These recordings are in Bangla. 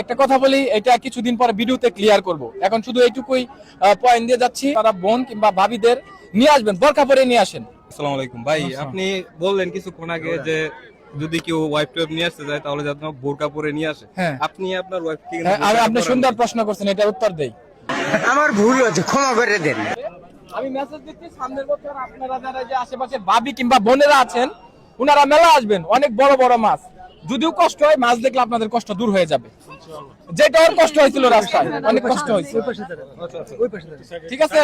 একটা কথা বলি এটা কিছুদিন পরে ভিডিওতে ক্লিয়ার করব। এখন শুধু এইটুকুই পয়েন্ট দিয়ে যাচ্ছি তারা বোন কিংবা ভাবিদের নিয়ে আসবেন বরকা পরে নিয়ে আসেন। আসসালামু আলাইকুম। ভাই আপনি বললেন কিছুক্ষণ আগে যে যদি কেউ ওয়াইফ টোয়াইফ নিয়ে আসতে চায় তাহলে যাতে বোরকা পরে নিয়ে আসে। হ্যাঁ। আপনি আপনার ওয়াইফ কি হ্যাঁ, আর আপনি সুন্দর প্রশ্ন করছেন এটা উত্তর দেই। আমার ভুল হয়েছে ক্ষমা করে দেন। আমি মেসেজ দিচ্ছি সামনের বছর আপনারা যারা যে আশেপাশে ভাবি কিংবা বোনেরা আছেন ওনারা মেলা আসবেন অনেক বড় বড় মাছ। যদিও কষ্ট হয় মাছ দেখলে আপনাদের কষ্ট দূর হয়ে যাবে। যেটা ওর কষ্ট হয়েছিল রাস্তায় অনেক কষ্ট হয়েছে। ঠিক আছে।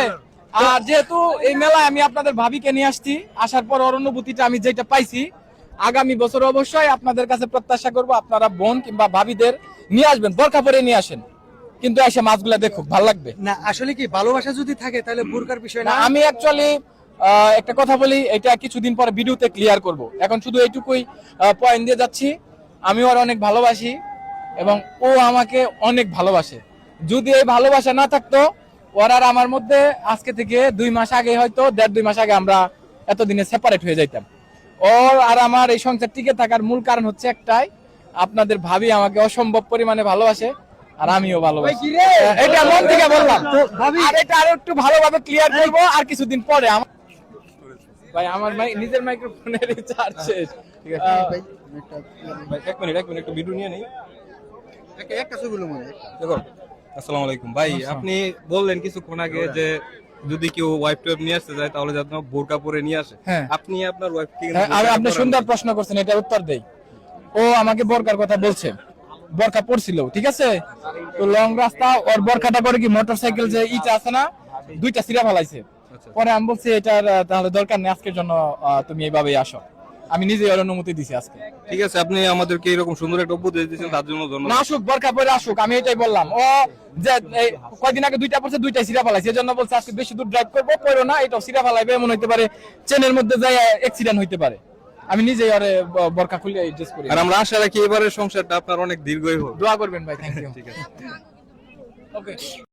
আর যেহেতু এই মেলায় আমি আপনাদের ভাবিকে নিয়ে আসছি আসার পর ওর অনুভূতিটা আমি যেটা পাইছি আগামী বছর অবশ্যই আপনাদের কাছে প্রত্যাশা করব আপনারা বোন কিংবা ভাবিদের নিয়ে আসবেন বরকা পরে নিয়ে আসেন। কিন্তু এসে মাছগুলা দেখুক ভালো লাগবে। না আসলে কি ভালোবাসা যদি থাকে তাহলে বোরকার বিষয় না না? আমি অ্যাকচুয়ালি একটা কথা বলি এটা কিছুদিন পরে ভিডিওতে ক্লিয়ার করব। এখন শুধু এইটুকুই পয়েন্ট দিয়ে যাচ্ছি। আমি ওর অনেক ভালোবাসি এবং ও আমাকে অনেক ভালোবাসে। যদি এই ভালোবাসা না থাকতো ওর আর আমার মধ্যে আজকে থেকে দুই মাস আগে হয়তো দেড় দুই মাস আগে আমরা এতদিনে সেপারেট হয়ে যাইতাম। ওর আর আমার এই সংসার টিকে থাকার মূল কারণ হচ্ছে একটাই আপনাদের ভাবি আমাকে অসম্ভব পরিমাণে ভালোবাসে আর আমিও ভালোবাসি। এটা মন থেকে বললাম। আর এটা আরও একটু ভালোভাবে ক্লিয়ার করব আর কিছুদিন পরে আমার ভাই আমার মাই- নিজের মাইক্রোফোনের রিচার্জ শেষ। ঠিক আছে আহ, ভাই, এক মিনিট এক মিনিট একটু ভিডিও নিয়ে নেই। একটা ছবি মনে দেখো আসসালামু আলাইকুম। ভাই আপনি বললেন কিছুক্ষণ আগে যে যদি কেউ ওয়াইফ টোয়াইফ নিয়ে আসতে চায় তাহলে যাতে বোরকা পরে নিয়ে আসে। হ্যাঁ। আপনি আপনার ওয়াইফ কি হ্যাঁ, আর আপনি সুন্দর প্রশ্ন করছেন এটা উত্তর দেই। ও আমাকে বরকার কথা বলছে। বরকা পড়ছিল ঠিক আছে? তো লং রাস্তা ওর বরকাটা করে কি মোটরসাইকেল যে ইটা আছে না দুইটা সিরা ফেলাইছে। পরে আমি বলছি এটার তাহলে দরকার নেই আজকের জন্য তুমি এইভাবেই আসো। আমি নিজে ওর অনুমতি দিছি আজকে। ঠিক আছে আপনি আমাদেরকে এরকম সুন্দর একটা উপদেশ দিয়েছেন তার জন্য না ধন্যবাদ আসুক বরকা পরে আসুক আমি এটাই বললাম। ও যে এই কয়দিন আগে দুইটা পড়ছে দুইটাই সিরা ফেলাইছে এজন্য বলছে আজকে বেশি দূর ড্রাইভ করব পড়ো না এটাও সিরা ফেলাইবে এমন হইতে পারে চেনের মধ্যে যাই অ্যাক্সিডেন্ট হইতে পারে। আমি নিজেই ব- বরকা খুলে ড্রেস করি। আর আমরা আশা রাখি এবারে সংসারটা আপনার অনেক দীর্ঘই হোক। দোয়া করবেন ভাই থ্যাংক ইউ ঠিক আছে। ওকে